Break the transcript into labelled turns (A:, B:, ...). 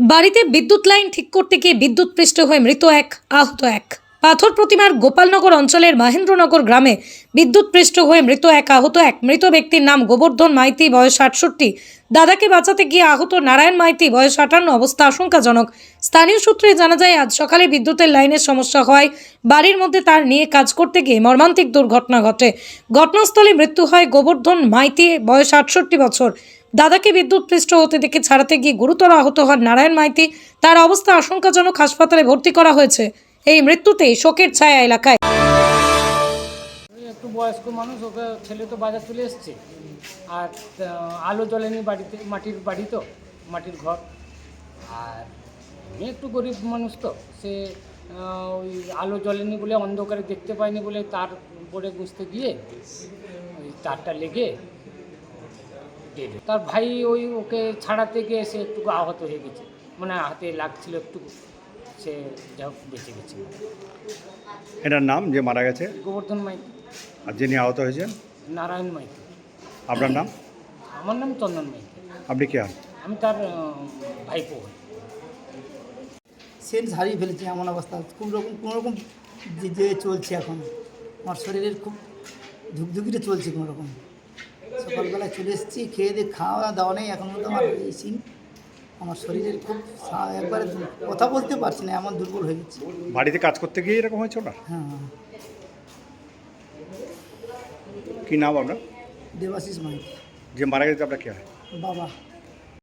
A: বাড়িতে বিদ্যুৎ লাইন ঠিক করতে গিয়ে বিদ্যুৎ পৃষ্ঠ হয়ে মৃত এক আহত এক। পাথর প্রতিমার গোপালনগর অঞ্চলের মহেন্দ্রনগর গ্রামে বিদ্যুৎ পৃষ্ঠ হয়ে মৃত এক আহত এক। মৃত ব্যক্তির নাম গোবর্ধন মাইতি, বয়স আটষট্টি। দাদাকে বাঁচাতে গিয়ে আহত নারায়ণ মাইতি, বয়স আটান্ন। অবস্থা আশঙ্কাজনক। স্থানীয় সূত্রে জানা যায়, আজ সকালে বিদ্যুতের লাইনের সমস্যা হয় বাড়ির মধ্যে তার নিয়ে কাজ করতে গিয়ে মর্মান্তিক দুর্ঘটনা ঘটে। ঘটনাস্থলে মৃত্যু হয় গোবর্ধন মাইতি, বয়স আটষট্টি বছর। দাদাকে বিদ্যুৎ পৃষ্ঠ হতে দেখে ছাড়াতে গিয়ে গুরুতর আহত হন নারায়ণ মাইতি। তার অবস্থা আশঙ্কাজনক, হাসপাতালে ভর্তি করা হয়েছে। এই মৃত্যুতে শোকের ছায়া এলাকায়।
B: একটু বয়স্ক মানুষ, ওকে ছেলে তো বাজার চলে এসছে। আর আলো জ্বলেনি বাড়িতে, মাটির বাড়ি তো, মাটির ঘর। আর আমি একটু গরিব মানুষ তো, সে ওই আলো জ্বলেনি বলে, অন্ধকারে দেখতে পায়নি বলে তার উপরে গুঁজতে গিয়ে, ওই তারটা লেগে তার ভাই ওই ওকে ছাড়াতে গিয়ে সে একটু আহত হয়ে গেছে। মানে হাতে লাগছিল একটু সে যা হোক বেঁচে গেছে।
C: এটার নাম যে মারা গেছে?
B: গোবর্ধন মাইতি।
C: আর যিনি আহত হয়েছেন?
B: নারায়ণ মাইতি।
C: আপনার নাম?
B: আমার নাম চন্দন মাইতি।
C: আপনি কে হন
B: আমি তার ভাইপো।
D: সেন্স হারিয়ে ফেলেছি এমন অবস্থা। খুব রকম কোনো রকম যে চলছে এখন। আমার শরীরের খুব ধুকধুকিতে চলছে কোনো রকম সকালবেলায় চলে এসেছি খেয়ে দিয়ে খাওয়া দাওয়া নেই। এখন মতো আমার এই সিন আমার শরীরের খুব সা- একবারে কথা বলতে পারছি না এমন দুর্বল হয়ে গেছে।
C: বাড়িতে কাজ করতে গিয়ে এরকম হয়েছে ওটা?
D: হ্যাঁ হ্যাঁ।
C: কি নাম আপনার?
D: দেবাশিস মাইক
C: যে মারা গেছে আপনার কে হয়?
D: বাবা।